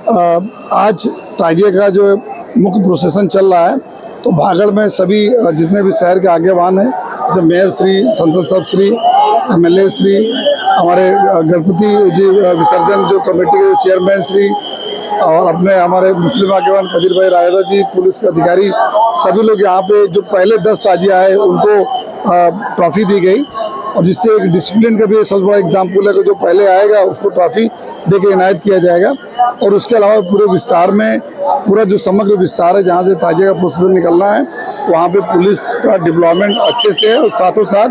आज ताजिए का जो मुख्य प्रोसेसन चल रहा है तो भागड़ में सभी जितने भी शहर के आगेवान हैं, जैसे मेयर श्री, संसद सब श्री एमएलए श्री, हमारे गणपति जी विसर्जन जो कमेटी के चेयरमैन श्री, और अपने हमारे मुस्लिम आगेवान कदीर भाई रायदा जी, पुलिस के अधिकारी, सभी लोग यहाँ पे जो पहले दस ताजिया है, उनको ट्रॉफी दी गई। और जिससे एक डिसिप्लिन का भी सबसे बड़ा एग्ज़ाम्पल है कि जो पहले आएगा, उसको ट्रॉफी दे के इनायत किया जाएगा। और उसके अलावा पूरे विस्तार में, पूरा जो समग्र विस्तार है, जहाँ से ताजिया का प्रोसेसर निकलना है, वहाँ पे पुलिस का डिप्लॉयमेंट अच्छे से है और साथों साथ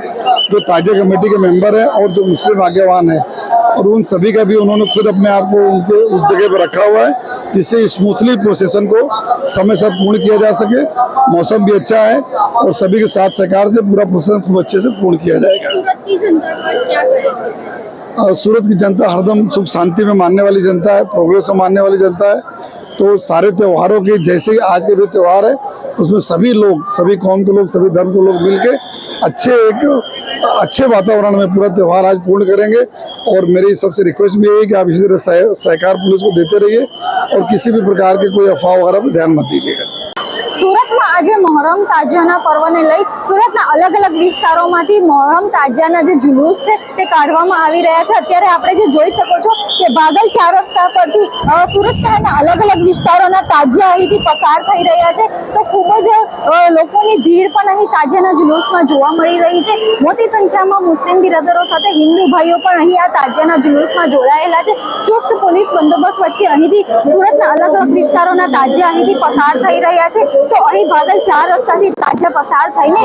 जो ताजिया कमेटी के मेंबर हैं और जो मुस्लिम आगेवान हैं और उन सभी का भी उन्होंने खुद अपने आप को उनके उस जगह पर रखा हुआ है जिससे स्मूथली प्रोसेसन को समय से पूर्ण किया जा सके। मौसम भी अच्छा है और सभी के साथ सरकार से पूरा प्रोसेसन खूब अच्छे से पूर्ण किया जाएगा। सूरत की जनता क्या और सूरत की जनता हरदम सुख शांति में मानने वाली जनता है प्रोग्रेस में मानने वाली जनता है। तो सारे त्योहारों की, जैसे आज के भी त्यौहार है, उसमें सभी लोग, सभी कौम के लोग, सभी धर्म के लोग मिलके अच्छे एक, अच्छे वातावरण में पूरा त्यौहार आज पूर्ण करेंगे। और मेरी सबसे रिक्वेस्ट भी यही कि आप इसी तरह सहकार पुलिस को देते रहिए और किसी भी प्रकार के कोई अफवाह वगैरह पर ध्यान मत दीजिएगा। सूरत આજે મહોરમ તાજિયાના પર્વને લઈ સુરતના અલગ અલગ વિસ્તારોમાંથી મહોરમ તાજિયાના જે જુલુસ છે તે કાઢવામાં આવી રહ્યા છે. અત્યારે આપણે જે જોઈ શકો છો કે ભાગલ ચાર રસ્તા પરથી સુરત શહેરના અલગ અલગ વિસ્તારોના તાજિયા અહીંથી પસાર થઈ રહ્યા છે. તો ખૂબ જ લોકોની ભીડ પણ અહીં તાજિયાના જુલુસમાં જોવા મળી રહી છે. મોટી સંખ્યામાં મુસ્લિમ બિરાદરો સાથે હિન્દુ ભાઈઓ પણ અહીં આ તાજિયાના જુલુસમાં જોડાયેલા છે. ચુસ્ત પોલીસ બંદોબસ્ત વચ્ચે અહીંથી સુરતના અલગ અલગ વિસ્તારોના તાજિયા અહીંથી પસાર થઈ રહ્યા છે. તો અહીં ભાગલ ચાર રસ્તાથી તાજા પસાર થઈને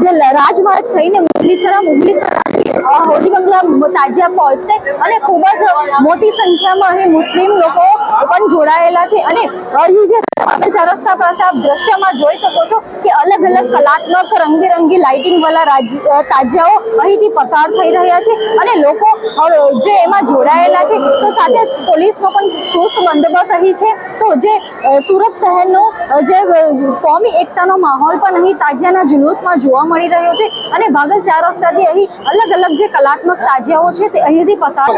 જે રાજમાર્ગ થઈને મુગલીસરા મુગલીસરાથી હોડી બંગલા તાજિયા પહોંચશે અને ખૂબ જ મોટી સંખ્યામાં અહીં મુસ્લિમ લોકો પણ જોડાયેલા છે અને અહીં જે ભાગલ ચાર રસ્તા પાસે આપ દ્રશ્યમાં જોઈ શકો છો કે અલગ અલગ કલાત્મક રંગબેરંગી લાઇટિંગ વાળા રાજ તાજિયાઓ અહીંથી પસાર થઈ રહ્યા છે અને લોકો જે એમાં જોડાયેલા છે તો સાથે પોલીસનો પણ ચુસ્ત બંદોબસ્ત અહીં છે. તો જે સુરત શહેરનો જે કોમી એકતાનો માહોલ પણ અહીં તાજિયાના જુલુસમાં જોવા મળી રહ્યો છે અને ભાગલ ચાર રસ્તાથી અહીં અલગ અલગ જે કલાત્મક તાજિયાઓ છે તે અહીંથી પસાર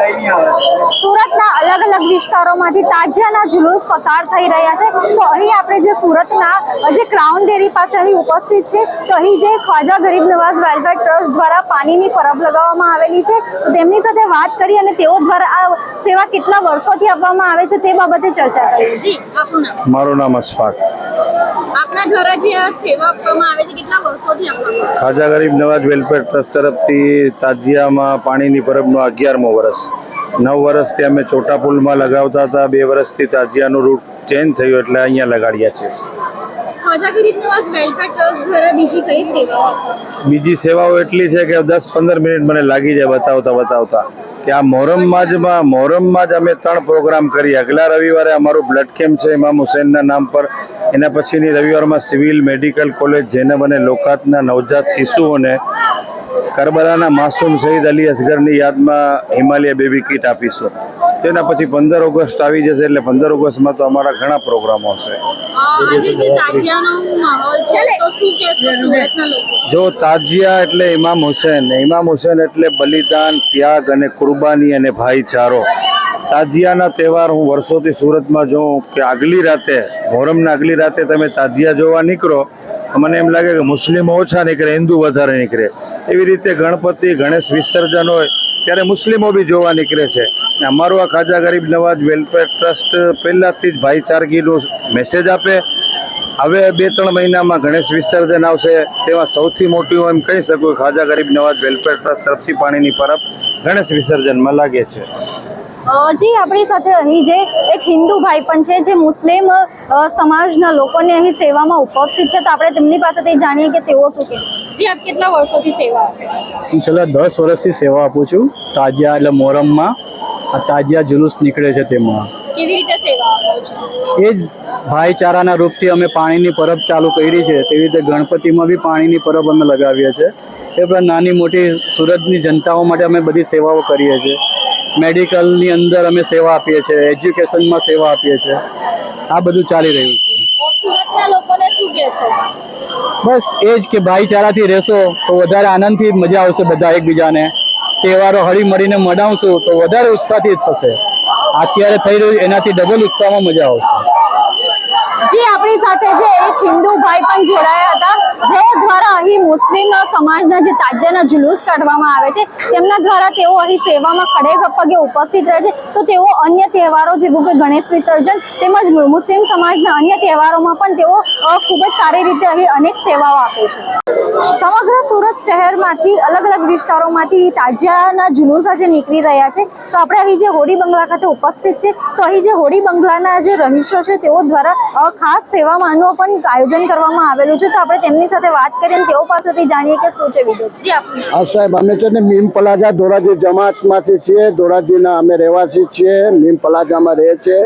સુરતના અલગ અલગ વિસ્તારોમાંથી તાજિયાના જુલુસ પસાર થઈ રહ્યા છે. તો અહીં આપણે જે સુરતના, જે ક્રાઉન ડેરી પાસે અહીં ઉપસ્થિત છે, તો અહીં જે ખ્વાજા ગરીબ નવાઝ વેલફેર ટ્રસ્ટ દ્વારા પાણીની પરબ લગાવવામાં આવેલી છે. તેમની સાથે વાત કરી અને તેઓ દ્વારા આ સેવા કેટલા વર્ષોથી આપવામાં આવે છે તે બાબતે ચર્ચા કરી. જી મારું નામ અશફાક. ખાજા ગરીબ નવાજ વેલફેર ટ્રસ્ટ તરફથી તાજિયામાં પાણીની પરબનો અગિયારમો વર્ષ. નવ વર્ષથી અમે ચોટા પુલમાં લગાવતા હતા, બે વર્ષથી તાજિયાનું રૂટ ચેન્જ થયું એટલે અહીંયા લગાડ્યા છે. બીજી સેવાઓ એટલી છે કે દસ પંદર મિનિટ મને લાગી જાય બતાવતા બતાવતા. કે આ મોહરમમાં જ મોહરમમાં જ અમે ત્રણ પ્રોગ્રામ કરીએ. અગલા રવિવારે અમારું બ્લડ કેમ્પ છે, ઇમામ હુસેનના નામ પર. એના પછીની રવિવારમાં સિવિલ મેડિકલ કોલેજ જેનબ અને લોકાતના નવજાત શિશુઓને કરબલાના માસૂમ શહીદ અલી અસગરની યાદમાં હિમાલય બેબી કીટ આપીશું. તેના પછી પંદર ઓગસ્ટ આવી જશે એટલે પંદર ઓગસ્ટમાં તો અમારા ઘણા પ્રોગ્રામો હશે. જે તાજિયાનો માહોલ છે તો શું કહેશો સુરતના લોકો? જો તાજિયા એટલે ઇમામ હુસેન ઇમામ હુસેન એટલે બલિદાન ત્યાગ અને કુરબાની અને ભાઈચારો. તાજિયાના તહેવાર હું વર્ષોથી સુરતમાં જોઉં કે આગલી રાતે મોહરમના આગલી રાતે તમે તાજિયા જોવા નીકળો મને એમ લાગે કે મુસ્લિમો ઓછા નીકળે, હિન્દુ વધારે નીકળે. એવી રીતે ગણપતિ, ગણેશ વિસર્જન હોય, ત્યારે મુસ્લિમો બી જોવા નીકળે છે. અમારું આ ખાજા ગરીબ નવાજ વેલફેર ટ્રસ્ટ પહેલાંથી જ ભાઈચારગીનો મેસેજ આપે. હવે બે ત્રણ મહિનામાં ગણેશ વિસર્જન આવશે. તેમાં સૌથી મોટી હું એમ કહી શકું ખાજા ગરીબ નવાજ વેલફેર ટ્રસ્ટ તરફથી પાણીની પરબ ગણેશ વિસર્જનમાં લાગે છે. જી આપણી સાથે અહીં જે એક હિન્દુ ભાઈ પણ છે જે મુસ્લિમ સમાજના લોકોને અહીં સેવામાં ઉપસ્થિત છે તો આપણે તેમની પાસેથી જાણીએ કે તેઓ શું કે જી આપ કેટલા વર્ષોથી સેવા આપો હું છેલ્લા દસ વર્ષથી સેવા આપું છું. તાજિયા એટલે મોહરમમાં આ તાજિયા જુલુસ નીકળે છે તેમાં. કેવી રીતે સેવા આપો છો? એ જ ભાઈચારાના રૂપથી અમે પાણીની પરબ ચાલુ કરી છે. તેવી રીતે ગણપતિમાં બી પાણીની પરબ અમે લગાવીએ છીએ. એ પણ નાની મોટી સુરતની જનતાઓ માટે અમે બધી સેવાઓ કરીએ છીએ. મેડિકલની અંદર અમે સેવા આપીએ છીએ એજ્યુકેશનમાં સેવા આપીએ છીએ. આ બધું ચાલી રહ્યું છે. બસ એ જ કે ભાઈચારાથી રહેશો તો વધારે આનંદથી મજા આવશે બધા એકબીજાને. તહેવારો હળી મળીને મનાવશું તો વધારે ઉત્સાહથી થશે. અત્યારે થઈ રહ્યું એનાથી ડબલ ઉત્સાહમાં મજા આવશે. જી આપણી સાથે જે એક હિન્દુ ભાઈ પણ જોડાયા હતા. જેઓ દ્વારા અહીં મુસ્લિમ સમાજના જે તાજિયાના જુલુસ કાઢવામાં આવે છે, તેમના દ્વારા તેઓ અહીં સેવામાં ખડે પગે ઉપસ્થિત રહે છે. તો તેઓ અન્ય તહેવારો જેવું કે ગણેશ વિસર્જન તેમજ મુસ્લિમ સમાજના અન્ય તહેવારોમાં પણ તેઓ ખૂબ જ સારી રીતે અહીં અનેક સેવાઓ આપે છે. સમગ્ર સુરત શહેરમાંથી અલગ અલગ વિસ્તારોમાંથી તાજિયાના જુલુસ આજે નીકળી રહ્યા છે. તો આપણે અહીં જે હોડી બંગલા ખાતે ઉપસ્થિત છે, તો અહીં જે હોડી બંગલાના જે રહીશો છે, તેઓ દ્વારા ખાસ સેવામાંનું પણ આયોજન કરવામાં આવેલું છે. તો આપણે તેમની સાથે વાત કરીને તેઓ પાસેથી જાણીએ કે શું છે હા, સાહેબ, અમે છે ને મીમ પલાજા ધોરાજી જમાતમાંથી છીએ. ધોરાજીના અમે રહેવાસી છીએ. મીમમાં રહે છે.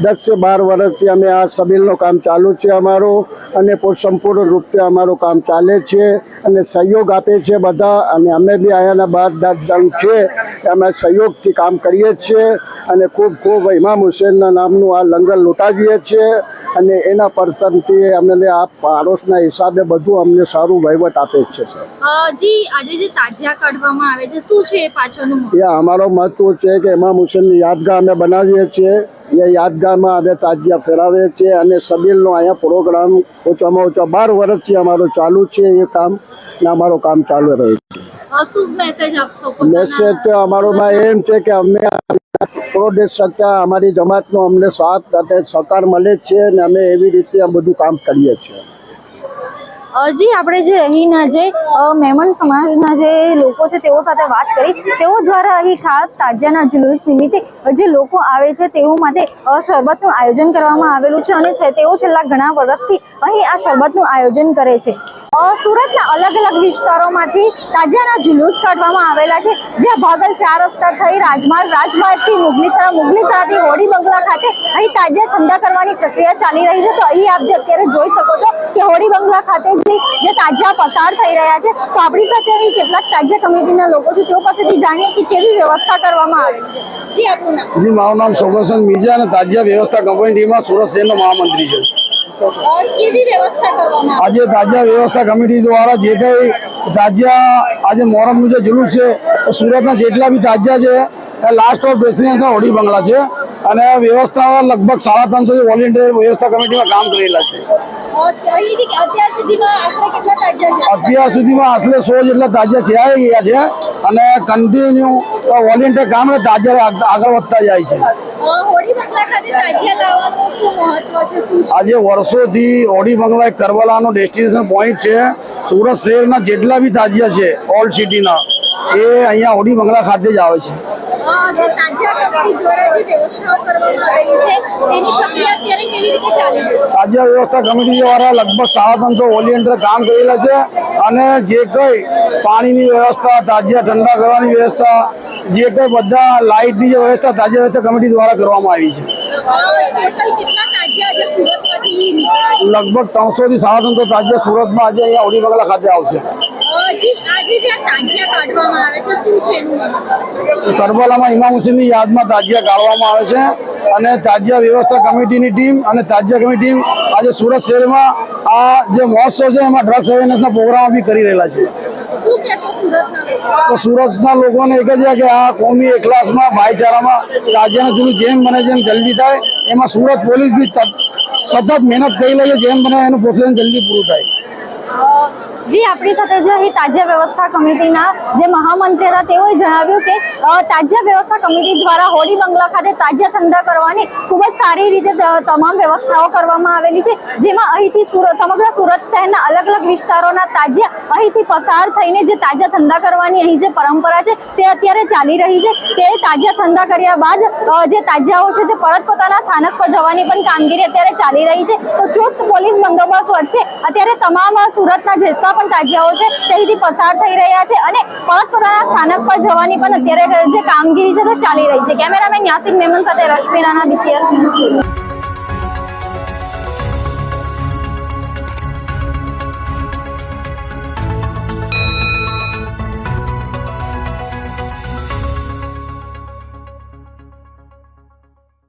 દસથી બાર વર્ષથી અમે આ સબીલનું કામ ચાલુ છે અમારું અને પૂર- સંપૂર્ણ રૂપે અમારું કામ ચાલે છે અને સહયોગ આપે છે બધા અને અમે બી અહીંયાના બાર દસ જણ છે અમે સહયોગથી કામ કરીએ છીએ અને ખૂબ ખૂબ ઇમામ હુસેનના નામનું આ લંગર લૂંટાવીએ છીએ અને એના પરતનથી અમને આ પાડોશના હિસાબે બધું અમને સારું વહીવટ આપે છે જી આજે જે તાજિયા કાઢવામાં આવે છે શું છે પાછળનું એ અમારો મહત્વ છે કે ઇમામ હુસેનની યાદગાર અમે બનાવીએ છીએ. એ યાદગારમાં અમે તાજિયા ફેરાવીએ છીએ અને સબીલનો અહીંયા પ્રોગ્રામ ઓછામાં ઓછા બાર વર્ષથી અમારો ચાલુ છે એ કામ ને અમારું કામ ચાલુ રહે છે. મેસેજ તો અમારોમાં એમ છે કે અમે પ્રોદેશ સત્તા અમારી જમાતનો અમને સાથ અને સહકાર મળે છે અને અમે એવી રીતે આ બધું કામ કરીએ છીએ. જી, આપણે જે અહીંના જે મહેમાન સમાજના જે લોકો છે, તેઓ સાથે વાત કરી. તેઓ દ્વારા અહીં ખાસ તાજિયાના જુલુસ નિમિત્તે જે લોકો આવે છે, તેઓ માટે શરબતનું આયોજન કરવામાં આવેલું છે અને છે, તેઓ છેલ્લા ઘણા વર્ષથી અહીં આ શરબતનું આયોજન કરે છે. સુરતના અલગ અલગ વિસ્તારોમાંથી તાજિયાના જુલુસ કાઢવામાં આવેલા છે. જે ભાગલ ચાર રસ્તા થઈ, રાજમાર્ગ, રાજમાર્ગથી મુગલીસરા મુગલીસરાથી હોડી બંગલા ખાતે અહીં તાજે ઠંડા કરવાની પ્રક્રિયા ચાલી રહી છે. તો અહીં આપ જે અત્યારે જોઈ શકો છો કે હોડી બંગલા ખાતે જે તાજા પસાર થઈ રહ્યા છે તો આપણી સાથે અહીં કેટલાક તાજિયા કમિટીના લોકો છે તેઓ પાસેથી જાણીએ કે કેવી વ્યવસ્થા કરવામાં આવેલી છે. જી આપનું નામ? જી મારું નામ સૌગસન મિર્જા અને તાજિયા વ્યવસ્થા કમિટીમાં સુરત શહેરનો મહામંત્રી છું. આજે તાજિયા વ્યવસ્થા કમિટી દ્વારા જે કઈ તાજિયા આજે મોહરમનું જે જુલુસ છે સુરતના જેટલા બી તાજિયા છે લાસ્ટ ઓફ ડેસ્ટિનેશન હોડી બંગલા છે. અને વ્યવસ્થા લગભગ સાડા ત્રણસો વોલેન્ટિયર વ્યવસ્થા કમિટીમાં કામ કરેલા છે. અત્યાર સુધીમાં આશરે છે સો જેટલા તાજિયા આવી ગયા છે અને કન્ટિન્યુ વોલેન્ટિયર કામ તાજિયા આગળ વધતા જાય છે. છે આજે વર્ષોથી ઓડી બંગલા એક કરબલાનો ડેસ્ટિનેશન પોઈન્ટ છે. સુરત શહેરના જેટલા બી તાજિયા છે ઓલ્ડ સિટીના એ અહીંયા ઓડી બંગલા ખાતે જ આવે છે. જે તાજિયા કંપની દ્વારા જે વ્યવસ્થાઓ કરવામાં આવેલી છે તેની પ્રક્રિયા અત્યારે કેવી રીતે ચાલી રહી છે? તાજિયા વ્યવસ્થા કમિટી દ્વારા લગભગ સાડા ત્રણસો વોલિયન્ટર કામ કરેલા છે અને જે કંઈ પાણીની વ્યવસ્થા તાજિયા ઠંડા કરવાની વ્યવસ્થા જે કંઈ બધા લાઇટની જે વ્યવસ્થા તાજિયા વ્યવસ્થા કમિટી દ્વારા કરવામાં આવી છે. લગભગ ત્રણસો થી સાડા ત્રણસો તાજિયા સુરતમાં આજે અહીંયા ઓડી બગલા ખાતે આવશે. કરબલામાં ઇમામ હુસેનની યાદમાં તાજિયા કાઢવામાં આવે છે અને તાજિયા વ્યવસ્થા કમિટીની ટીમ અને તાજિયા કમિટી ટીમ આજે સુરત શહેરમાં આ જે મહોત્સવ છે એમાં ડ્રગ્સ અવેરનેસના પ્રોગ્રામ બી કરી રહેલા છે. તો સુરતના લોકોને એક જ છે કે આ કોમી એકલાસમાં ભાઈચારામાં તાજિયાનું જૂનું જેમ બને જેમ જલ્દી થાય એમાં સુરત પોલીસ બી તત- સતત મહેનત કરી રહી છે જેમ બને એનું પ્રોસેસ જલ્દી પૂરું થાય. જી આપણી સાથે જે અહીં તાજ્ય વ્યવસ્થા કમિટીના જે મહામંત્રી હતા, તેઓએ જણાવ્યું કે તાજ્ય વ્યવસ્થા કમિટી દ્વારા હોડી બંગલા ખાતે તાજ્ય ઠંડા કરવાની ખૂબ જ સારી રીતે તમામ વ્યવસ્થાઓ કરવામાં આવેલી છે. જેમાં અહીંથી સમગ્ર સુરત શહેરના અલગ અલગ વિસ્તારોના તાજ્ય અહીંથી પસાર થઈને જે તાજા ઠંડા કરવાની અહીં જે પરંપરા છે, તે અત્યારે ચાલી રહી છે. તે તાજ્યા ઠંડા કર્યા બાદ જે તાજિયાઓ છે, તે પરત પોતાના સ્થાનક પર જવાની પણ કામગીરી અત્યારે ચાલી રહી છે. તો ચુસ્ત પોલીસ બંદોબસ્ત વચ્ચે અત્યારે તમામ સુરતના જેટલા પણ તાજિયાઓ છે તેથી પસાર થઈ રહ્યા છે અને પરત સ્થાનક પર જવાની પણ અત્યારે જે કામગીરી છે તે ચાલી રહી છે. કેમેરામેન યાસિક મેમન સાથે રશ્મિ રાણા